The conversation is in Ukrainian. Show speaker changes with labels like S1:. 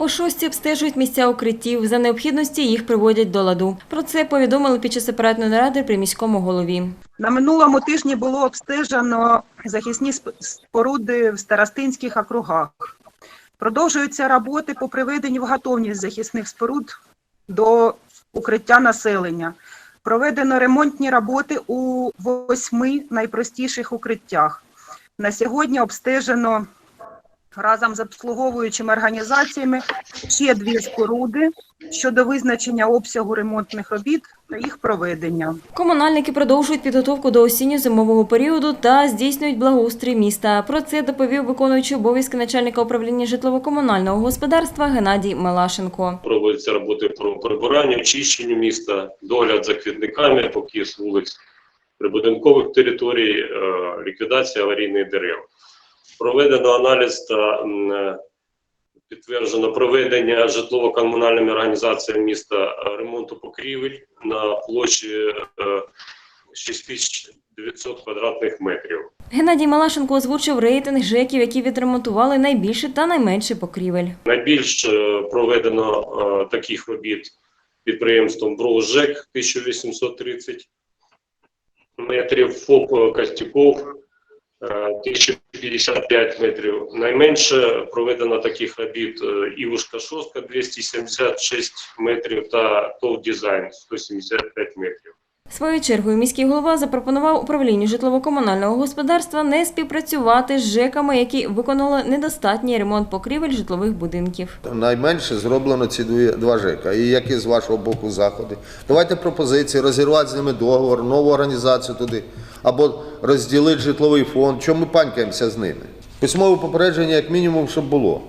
S1: У шості обстежують місця укриттів. За необхідності їх приводять до ладу. Про це повідомили під час оперативної наради при міському голові.
S2: На минулому тижні було обстежено захисні споруди в старостинських округах. Продовжуються роботи по приведенню в готовність захисних споруд до укриття населення. Проведено ремонтні роботи у восьми найпростіших укриттях. На сьогодні обстежено разом з обслуговуючими організаціями ще дві споруди щодо визначення обсягу ремонтних робіт та їх проведення.
S1: Комунальники продовжують підготовку до осінньо-зимового періоду та здійснюють благоустрій міста. Про це доповів виконуючий обов'язки начальника управління житлово-комунального господарства Геннадій Мелашенко.
S3: Проводяться роботи по прибиранню, очищенню міста, догляд за квітниками, покіс вулиць, прибудинкових територій, е, ліквідація аварійних дерев. Проведено аналіз та е, підтверджено проведення житлово-комунальними організаціями міста е, ремонту покрівель на площі е, 6900 квадратних метрів.
S1: Геннадій Малашенко озвучив рейтинг ЖЕКів, які відремонтували найбільше та найменше покрівель.
S3: Найбільше проведено таких робіт підприємством «Бролжек» 1830 метрів, ФОП Костюков 1000 65 метрів. Найменше проведено таких робіт е, Івушка Шостка 276 метрів та ТОВ дизайн 175 метрів.
S1: Своєю чергою міський голова запропонував управлінню житлово-комунального господарства не співпрацювати з ЖЕКами, які виконали недостатній ремонт покрівель житлових будинків.
S4: Найменше зроблено ці два ЖЕКа. І які з вашого боку заходи? Давайте пропозиції розірвати з ними договор, нову організацію туди або розділити житловий фонд. Чому ми панькаємося з ними? Письмове попередження, як мінімум, щоб було.